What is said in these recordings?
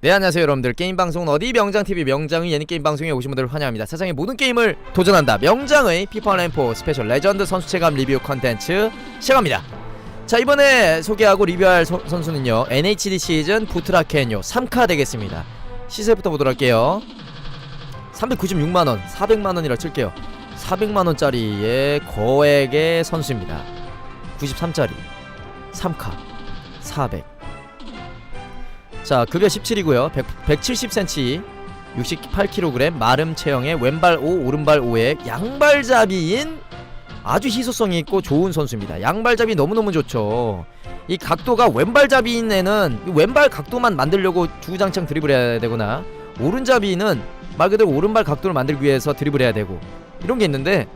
네 안녕하세요 여러분들. 게임방송 어디? 명장TV 명장의 예능게임 방송에 오신 분들을 환영합니다. 세상의 모든 게임을 도전한다. 명장의 피파 램포 스페셜 레전드 선수체감 리뷰 컨텐츠 시작합니다. 자 이번에 소개하고 리뷰할 서- 선수는요 NHD 시즌 부트라켄요 3카 되겠습니다. 시세부터 보도록 할게요. 396만원 400만원이라 칠게요. 400만원짜리의 거액의 선수입니다. 93짜리 3카 400 자 급여 17이고요. 170cm 68kg 마름 체형의 왼발 5 오른발 5의 양발잡이인 아주 희소성이 있고 좋은 선수입니다. 양발잡이 너무너무 좋죠. 이 각도가 왼발잡이인 애는 이 왼발 각도만 만들려고 주구장창 드리블 해야 되거나 오른잡이는 말 그대로 오른발 각도를 만들기 위해서 드리블 해야 되고 이런 게 있는데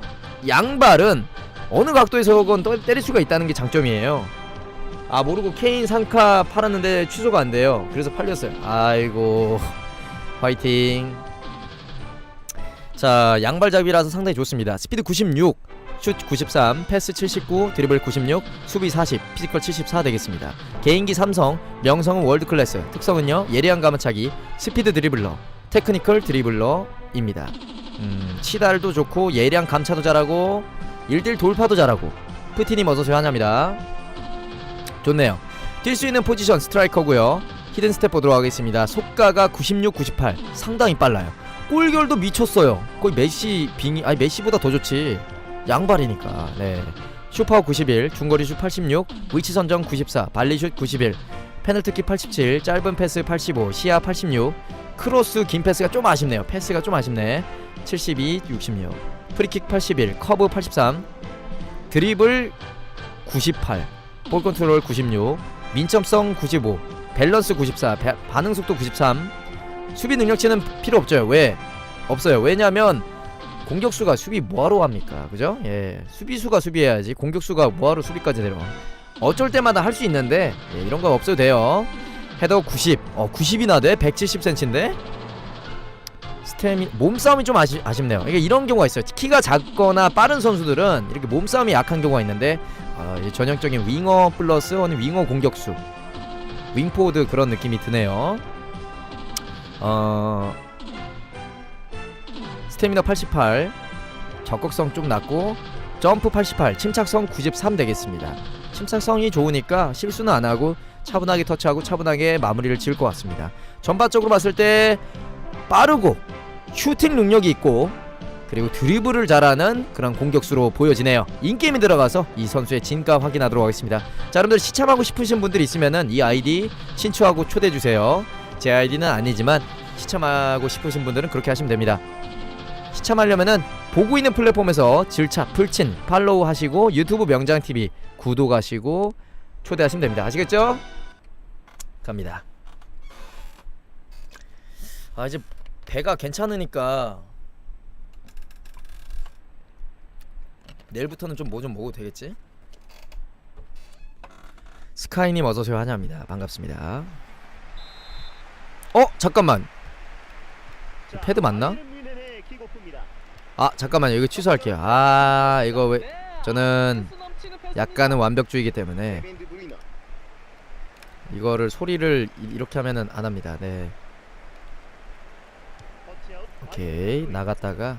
양발은 어느 각도에서건 또 때릴 수가 있다는 게 장점이에요 아 모르고 케인 상카 팔았는데 취소가 안 돼요. 그래서 팔렸어요. 아이고 화이팅. 자 양발잡이라서 상당히 좋습니다. 스피드 96, 슛 93, 패스 79, 드리블 96, 수비 40, 피지컬 74 되겠습니다. 개인기 삼성, 명성은 월드 클래스. 특성은요 예리한 가마차기, 스피드 드리블러, 테크니컬 드리블러입니다. 음 치달도 좋고 예리한 감차도 잘하고 1대1 돌파도 잘하고 푸티님 어서오세요 환영합니다. 좋네요. 뛸 수 있는 포지션 스트라이커고요. 히든 스텝 보도록 하겠습니다. 속가가 96, 98 상당히 빨라요. 골결도 미쳤어요. 거의 메시 빙이 아니 메시보다 더 좋지. 양발이니까. 네. 슈퍼 91, 중거리 슛 86, 위치 선정 94, 발리슛 91, 페널티킥 87, 짧은 패스 85, 시야 86, 크로스 긴 패스가 좀 아쉽네요. 패스가 좀 아쉽네. 72, 66, 프리킥 81, 커브 83, 드리블 98. 볼 컨트롤 96, 민첩성 95, 밸런스 94, 배- 반응 속도 93. 수비 능력치는 필요 없죠. 왜? 없어요. 왜냐면 공격수가 수비 뭐하러 합니까? 그죠? 예. 수비수가 수비해야지. 공격수가 뭐하러 수비까지 내려. 어쩔 때마다 할 수 있는데 예, 이런 건 없어도 돼요. 헤더 90. 어, 90이나 돼? 170cm인데? 스태미 몸싸움이 좀 아시, 아쉽네요. 이게 이런 경우가 있어요. 키가 작거나 빠른 선수들은 이렇게 몸싸움이 약한 경우가 있는데 아, 이 전형적인 윙어 플러스 아니 윙어 공격수 윙포드 그런 느낌이 드네요. 어 스태미너 88 적극성 좀 낮고 점프 88 침착성 93 되겠습니다. 침착성이 좋으니까 실수는 안 하고 차분하게 터치하고 차분하게 마무리를 지을 것 같습니다. 전반적으로 봤을 때 빠르고 슈팅 능력이 있고 그리고 드리블을 잘하는 그런 공격수로 보여지네요. 인게임에 들어가서 이 선수의 진가 확인하도록 하겠습니다. 자, 여러분들 시참하고 싶으신 분들 있으면은 이 아이디 신추하고 초대해 주세요. 제 아이디는 아니지만 시참하고 싶으신 분들은 그렇게 하시면 됩니다. 시참하려면은 보고 있는 플랫폼에서 질차, 풀친, 팔로우 하시고 유튜브 명장 TV 구독하시고 초대하시면 됩니다. 아시겠죠? 갑니다. 아 이제 배가 괜찮으니까 내일부터는 좀뭐 좀 먹어도 되겠지? 스카이님 어서오세요. 환영합니다. 반갑습니다. 어? 잠깐만. 패드 맞나? 아 잠깐만요. 이거 취소할게요. 아 이거 왜 저는 약간은 완벽주의이기 때문에 이거를 소리를 이- 이렇게 하면은 안 합니다. 네. 오케이. 나갔다가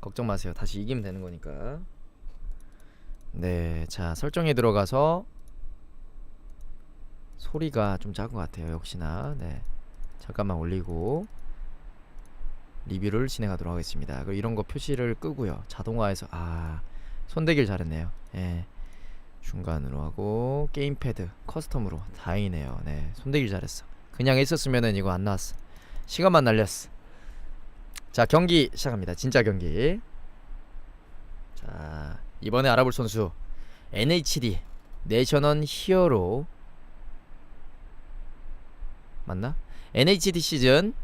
걱정 마세요. 다시 이기면 되는 거니까. 네, 자 설정에 들어가서 소리가 좀 작은 것 같아요. 역시나 네, 잠깐만 올리고 리뷰를 진행하도록 하겠습니다. 그리고 이런 거 표시를 끄고요. 자동화해서 아 손대기를 잘했네요. 예. 중간으로 하고 게임패드 커스텀으로 다행이네요. 네, 손대기를 잘했어. 그냥 있었으면은 이거 안 나왔어. 시간만 날렸어. 자 경기 시작합니다. 진짜 경기. 자 이번에 알아볼 선수 NHD 내셔널 히어로. 맞나? NHD 시즌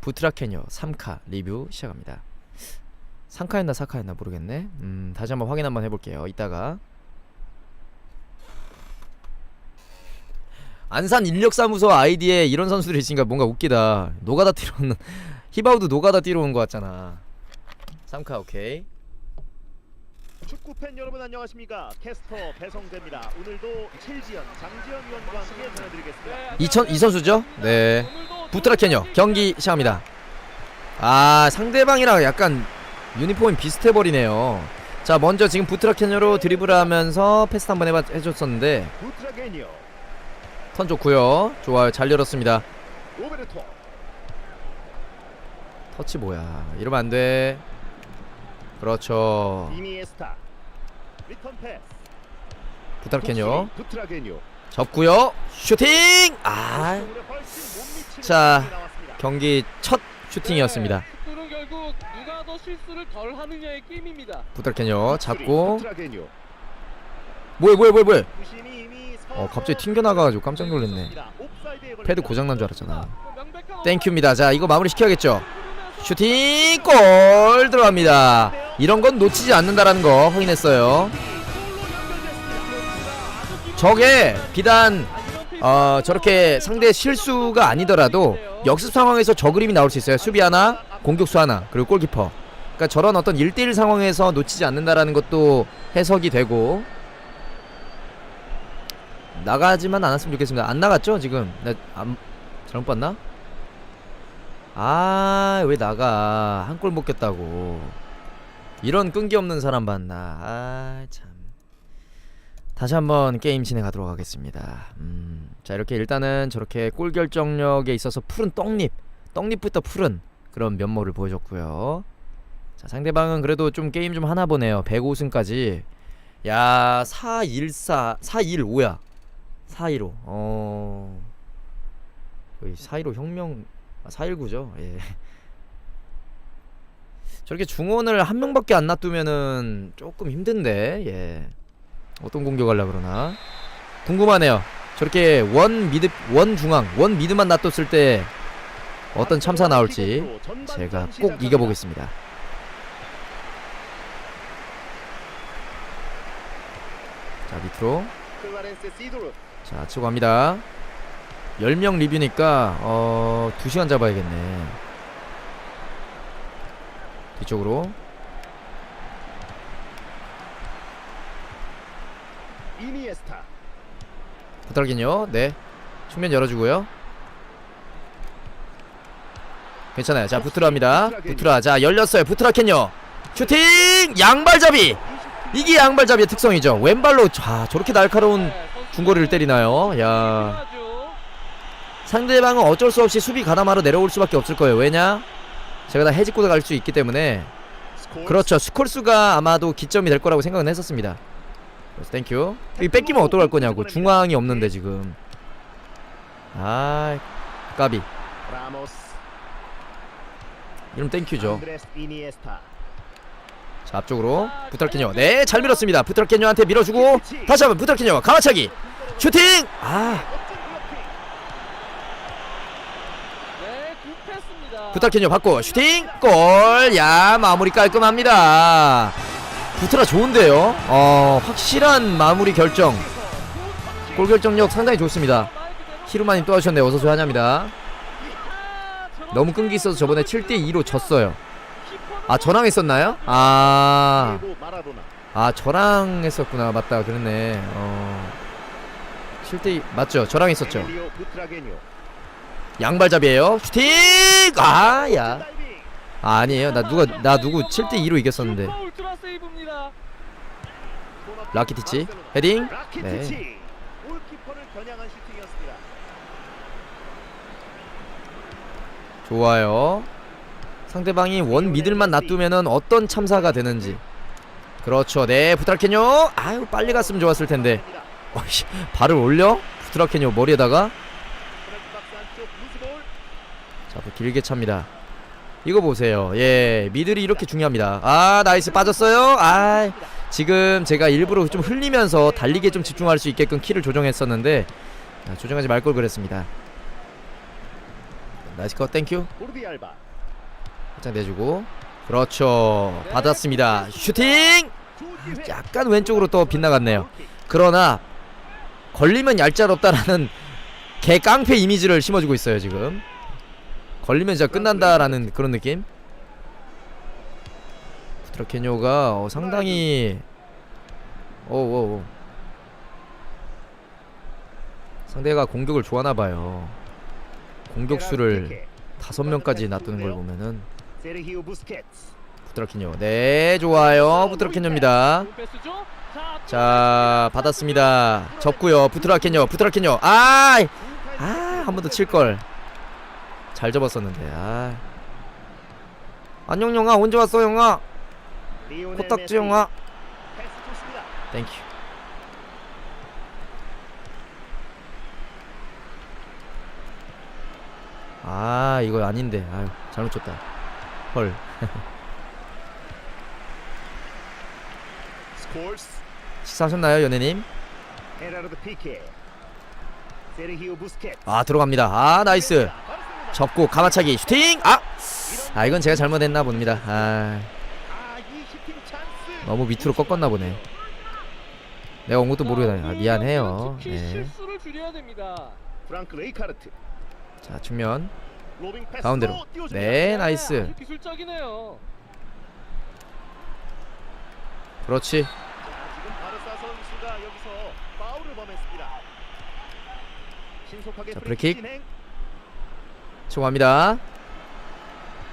부트라케뇨 3카 리뷰 시작합니다. 3카였나 4카였나 모르겠네. 음 다시 한번 확인 한번 해볼게요. 이따가. 안산 인력사무소 아이디에 이런 선수들이 있으니까 뭔가 웃기다. 노가다 뛰러는 히바우드 노가다 뛰러 온것 같잖아 3카 오케이 축구 팬 여러분 안녕하십니까? 캐스터 배성재입니다. 오늘도 칠지연, 장지연 위원과 함께 전해드리겠습니다. 이천 이 선수죠? 네. 부트라케뇨 경기 시작합니다. 아 상대방이랑 약간 유니폼이 비슷해 버리네요. 자 먼저 지금 부트라케뇨로 드리블하면서 패스 한번 해봐, 해줬었는데 턴 좋고요. 좋아요 잘 열었습니다. 로베르토, 터치 뭐야? 이러면 안 돼. 그렇죠. 부트라게니오. 접고요. 슈팅! 아 오늘 훨씬 못 미치는 자, 공이 나왔습니다. 경기 첫 슈팅이었습니다. 네. 부트라케뇨 잡고. 뭐야 뭐야 뭐야 이미 어 갑자기 튕겨나가가지고 깜짝 놀랐네. 옵사이드에 패드 걸립니다. 고장 난 줄 알았잖아. 땡큐입니다. 자 이거 마무리 시켜야겠죠. 슈 슈팅 골 들어갑니다. 이런 건 놓치지 않는다라는 거 확인했어요. 저게 비단 어 저렇게 상대 실수가 아니더라도 역습 상황에서 저 그림이 나올 수 있어요. 수비 하나, 공격수 하나, 그리고 골키퍼. 그러니까 저런 어떤 1대1 상황에서 놓치지 않는다라는 것도 해석이 되고 나가지만 않았으면 좋겠습니다. 안 나갔죠 지금? 나 안 잘못 봤나? 아 왜 나가? 한 골 먹겠다고. 이런 끈기 없는 사람 봤나? 아 참. 다시 한번 게임 진행하도록 하겠습니다. 음, 자 이렇게 일단은 저렇게 골 결정력에 있어서 푸른 떡잎 떡잎부터 푸른 그런 면모를 보여줬고요. 자 상대방은 그래도 좀 게임 좀 하나 보네요. 105승까지. 야 414 415야. 415 어. 거의 415 혁명 아, 419죠. 예. 저렇게 중원을 한 명밖에 안 놔두면은 조금 힘든데. 예. 어떤 공격하려 그러나? 궁금하네요. 저렇게 원 미드 원 중앙 원 미드만 놔뒀을 때 어떤 참사 나올지 제가 꼭 이겨보겠습니다. 자 밑으로 자 치고 갑니다 10명 리뷰니까 어 2시간 잡아야겠네. 뒤쪽으로. 이니에스타, 부탁긴요. 네. 측면 열어주고요. 괜찮아요. 자 부트라 합니다. 부트라 자. 열렸어요. 부트라 캔요. 슈팅! 양발잡이! 이게 양발잡이의 특성이죠. 왼발로 자 저렇게 날카로운 중거리를 때리나요? 야 상대방은 어쩔 수 없이 수비 가담하러 내려올 수밖에 없을 거예요. 왜냐? 제가 다 해집고도 갈 수 있기 때문에 그렇죠. 스콜수가 아마도 기점이 될 거라고 생각은 했었습니다. 그래서 땡큐. 이 뺏기면 어떡할 거냐고. 중앙이 없는데 지금. 아, 까비. 이러면 땡큐죠. 자 앞쪽으로 부탁켄요. 네, 잘 밀었습니다. 부탁켄요한테 밀어주고 다시 한번 부탁켄요. 가마차기. 슈팅. 아, 멋진 블로킹. 네, 굿패스입니다. 부탁켄요 받고 슈팅. 골. 야, 마무리 깔끔합니다. 부트라 좋은데요. 어, 확실한 마무리 결정. 골 결정력 상당히 좋습니다. 히루마님 또 하셨네요. 어서오세요 환영합니다. 너무 끈기 있어서 저번에 7대2로 졌어요. 아 저랑 했었나요? 아, 아 저랑 했었구나. 맞다. 그랬네. 어. 7대2 맞죠? 저랑 했었죠. 양발잡이에요. 슈팅! 아, 야. 아, 아니에요. 나 누가 나 누구 7대 2로 이겼었는데. 슈퍼 울트라 세이브입니다. 코너킥, 라키티치. 헤딩. 네. 좋아요. 상대방이 원 미들만 놔두면은 어떤 참사가 되는지. 그렇죠. 네, 부트라케뇨. 아유, 빨리 갔으면 좋았을 텐데. 어이씨, 발을 올려? 부트라케뇨 머리에다가 자, 또 길게 찹니다. 이거 보세요. 예, 미들이 이렇게 중요합니다. 아, 나이스 빠졌어요. 아, 지금 제가 일부러 좀 흘리면서 달리기에 좀 집중할 수 있게끔 키를 조정했었는데 아, 조정하지 말 걸 그랬습니다. 나이스 컷, 땡큐. 살짝 내주고 그렇죠 받았습니다 슈팅 약간 왼쪽으로 또 빗나갔네요 그러나 걸리면 얄짤없다라는 개 깡패 이미지를 심어주고 있어요 지금 걸리면 진짜 끝난다라는 그런 느낌? 부트라케뇨가 어, 상당히 오오오 상대가 공격을 좋아하나 봐요. 공격수를 다섯 명까지 놔두는 걸 보면은. 부트라키뇨. 네 좋아요. 부트라키뇨입니다? 자, 자 받았습니다. 접고요. 부트라키뇨 부트라키뇨. 아이! 아한 번 더 칠걸 잘 접었었는데 아. 안녕 영아. 언제 왔어 영아? 코딱지. 영아. 땡큐 아 이거 아닌데. 아유 잘못 쳤다. 헐. 식사하셨나요 연예님? 아 들어갑니다. 아 나이스 접고 가마차기 슈팅. 아! 아 이건 제가 잘못했나 봅니다. 아 아. 너무 밑으로 꺾었나 보네. 내가 온 것도 모르고 다녀. 아, 미안해요. 네. 실수를 줄여야 됩니다. 프랑크 레이카르트. 자 패스. 가운데로. 네 나이스. 기술적이네요. 그렇지. 자, 프리킥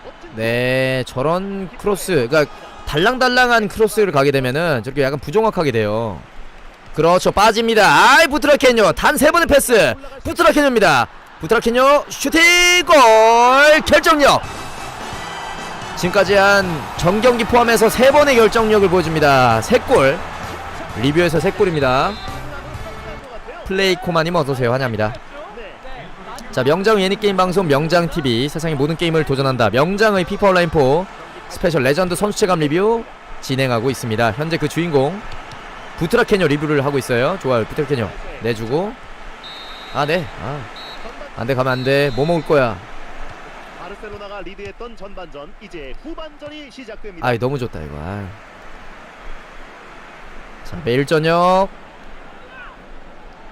멋진 네 저런 크로스 그러니까 달랑달랑한 크로스를 가게 되면은 저렇게 약간 부정확하게 돼요. 그렇죠 빠집니다. 아이 부트라케뇨 단세 번의 패스. 부트라케뇨입니다. 부트라케뇨 슈팅 골 결정력. 지금까지 한 전경기 포함해서 세 번의 결정력을 보여줍니다. 세 골. 리뷰에서 세 골입니다. 플레이 코마님 어서오세요. 환영합니다 자 명장 예능게임 방송 명장TV 세상의 모든 게임을 도전한다. 명장의 피파 온라인 4 스페셜 레전드 선수체감 리뷰 진행하고 있습니다. 현재 그 주인공 부트라케뇨 리뷰를 하고 있어요. 좋아요. 부트라케뇨 내주고. 아네. 아, 안돼 가면 안돼. 뭐 먹을 거야? 바르셀로나가 리드했던 전반전 이제 후반전이 시작됩니다. 아이 너무 좋다 이거. 아이. 자 매일 저녁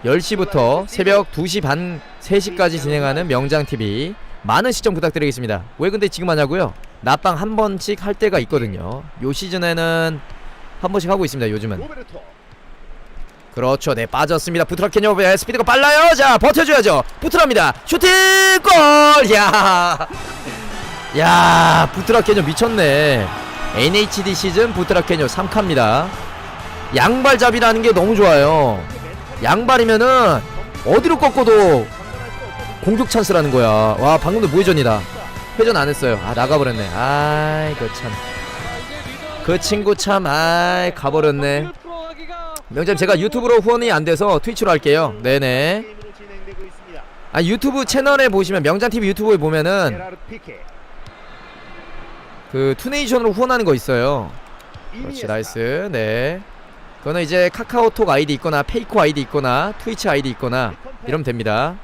10시부터 새벽 2시 반 3시까지 진행하는 명장TV 많은 시청 부탁드리겠습니다. 왜 근데 지금 하냐고요? 낮방 한 번씩 할 때가 있거든요. 요 시즌에는 한 번씩 하고 있습니다 요즘은. 그렇죠. 네 빠졌습니다. 부트라케뇨 의 스피드가 빨라요. 자 버텨줘야죠. 부트랍니다. 슈팅 골 야. 야 부트라케뇨 미쳤네. NHD 시즌 부트라케뇨 3카입니다. 양발잡이라는 게 너무 좋아요 양발이면은 어디로 꺾어도 공격 찬스라는 거야 와 방금도 무회전이다 회전 안 했어요 아 나가버렸네 아이 그참 그 친구 참 아이 가버렸네 명점 제가 유튜브로 후원이 안 돼서 트위치로 할게요. 네네. 아 유튜브 채널에 보시면 명장 TV 유튜브에 보면은 그 투네이션으로 후원하는 거 있어요. 그렇지. 나이스. 네. 그거는 이제 카카오톡 아이디 있거나 페이코 아이디 있거나 트위치 아이디 있거나 이러면 됩니다.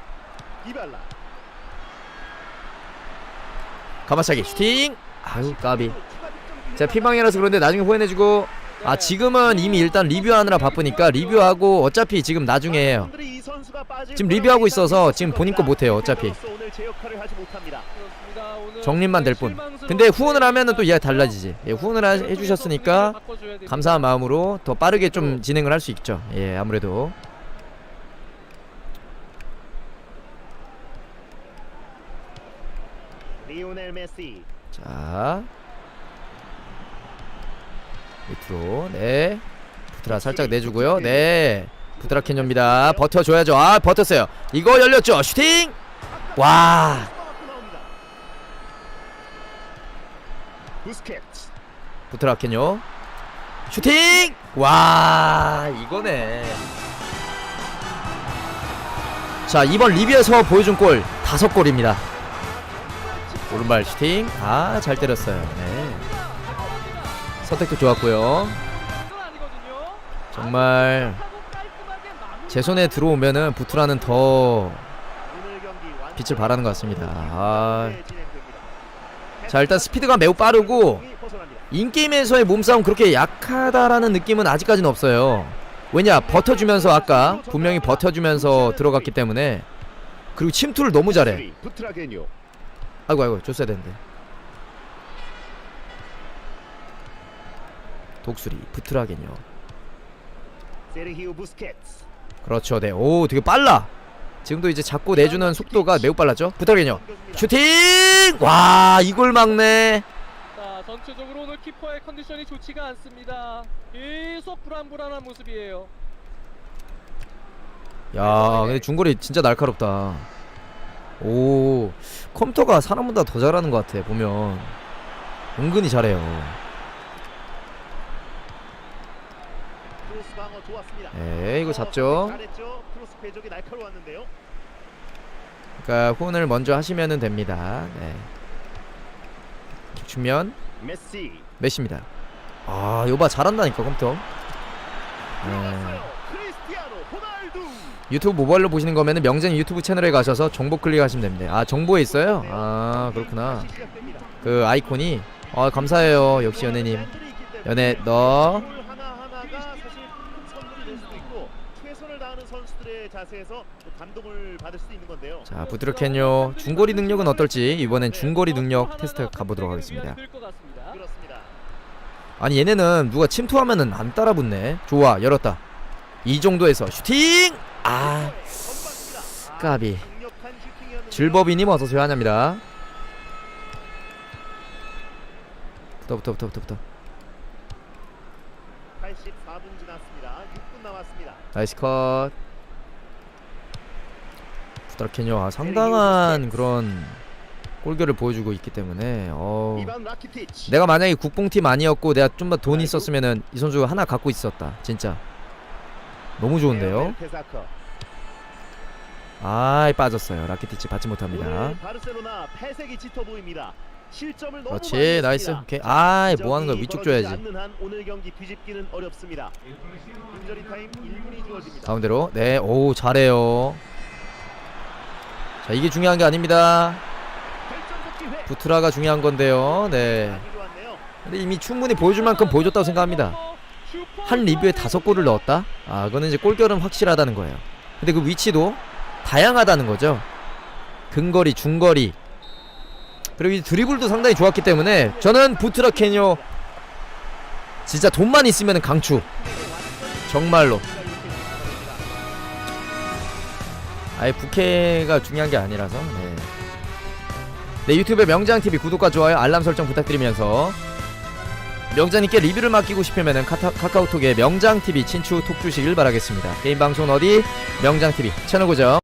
가마차기 슈팅. 아유 까비. 제가 피방이라서 그런데 나중에 후원해주고 아 지금은 이미 일단 리뷰하느라 바쁘니까 리뷰하고 어차피 지금 나중에 해요. 지금 리뷰하고 있어서 지금 본인 거 못해요, 어차피. 오늘 제 역할을 하지 못합니다. 정리만 될 뿐. 근데 후원을 하면은 또 이야기 달라지지. 예, 후원을 하- 해주셨으니까 감사한 마음으로 더 빠르게 좀 진행을 할 수 있죠. 예, 아무래도 리오넬 메시 자 밑으로 네 부트라 살짝 내주고요. 네 부트라 캐녀입니다. 버텨줘야죠. 아 버텼어요. 이거 열렸죠. 슈팅. 와 맞고 나옵니다. 부스케츠 부트라 캐녀 슈팅. 와 이거네. 자 이번 리뷰에서 보여준 골 다섯 골입니다. 오른발 슈팅 아 잘 때렸어요. 네. 선택도 좋았고요. 정말 제 손에 들어오면은 부트라는 더 빛을 발하는 것 같습니다. 아. 자 일단 스피드가 매우 빠르고. 인게임에서의 몸싸움 그렇게 약하다라는 느낌은 아직까지는 없어요. 왜냐 버텨주면서 아까 분명히 버텨주면서 들어갔기 때문에 그리고 침투를 너무 잘해. 아이고 아이고 줬어야 되는데. 독수리 부트라겐요. 그렇죠. 네. 오, 되게 빨라. 지금도 이제 잡고 내주는 속도가 매우 빨랐죠. 부탁해요. 슈팅! 와, 이걸 막네. 자, 전체적으로 오늘 키퍼의 컨디션이 좋지가 않습니다. 계속 불안불안한 모습이에요. 야, 근데 중거리 진짜 날카롭다. 오, 컴퓨터가 사람보다 더 잘하는 것 같아. 보면 은근히 잘해요. 네, 이거 잡죠. 잘했죠. 크로스 궤적이 날카로웠는데요. 그러니까 혼을 먼저 하시면은 됩니다. 네. 주면 메시. 메시입니다. 아, 봐 잘한다니까 컴퓨터. 네. 호날두. 유튜브 모바일로 보시는 거면은 명전 유튜브 채널에 가셔서 정보 클릭하시면 됩니다. 아 정보에 있어요? 아 그렇구나. 그 아이콘이 아 감사해요 역시 때문에 연예 너 자세에서 감동을 받을 수도 있는 건데요. 자 부드럽겠요. 중거리 능력은 어떨지 이번엔 중거리 능력 테스트 가보도록 하겠습니다. 그렇습니다. 아니 얘네는 누가 침투하면은 안 따라붙네. 좋아 열었다. 이 정도에서 슈팅. 아. 까비. 질법이님 어서 오세요 환영합니다. 붙어 붙어 붙어 붙어 붙어. 84분 지났습니다. 6분 남았습니다. 나이스 컷. 부드럽겠요. 아, 상당한 그런 골결을 보여주고 있기 때문에 어. 내가 만약에 국뽕팀 아니었고 내가 좀 더 돈이 있었으면은 이 선수 하나 갖고 있었다. 진짜. 너무 좋은데요. 아이 빠졌어요. 라키티치 받지 못합니다. 너무 그렇지, 나이스. 오케이. 아이, 뭐 하는 거야? 위쪽 줘야지. 않는 한 오늘 경기 뒤집기는 어렵습니다. 인저리 타임 1분이 주어집니다. 가운데로. 네. 오, 잘해요. 자, 이게 중요한 게 아닙니다. 부트라가 중요한 건데요. 네. 근데 이미 충분히 보여줄 만큼 보여줬다고 생각합니다. 한 리뷰에 다섯 골을 넣었다? 아, 그거는 이제 골결은 확실하다는 거예요. 근데 그 위치도 다양하다는 거죠. 근거리, 중거리. 그리고 이 드리블도 상당히 좋았기 때문에 저는 부트라 케뇨 진짜 돈만 있으면 강추. 정말로. 아예 부캐가 중요한 게 아니라서. 네. 네, 유튜브에 명장TV 구독과 좋아요, 알람 설정 부탁드리면서 명장님께 리뷰를 맡기고 싶으면 카타, 카카오톡에 명장TV 친추 톡 주시길 바라겠습니다. 게임 방송 어디? 명장TV 채널 고정.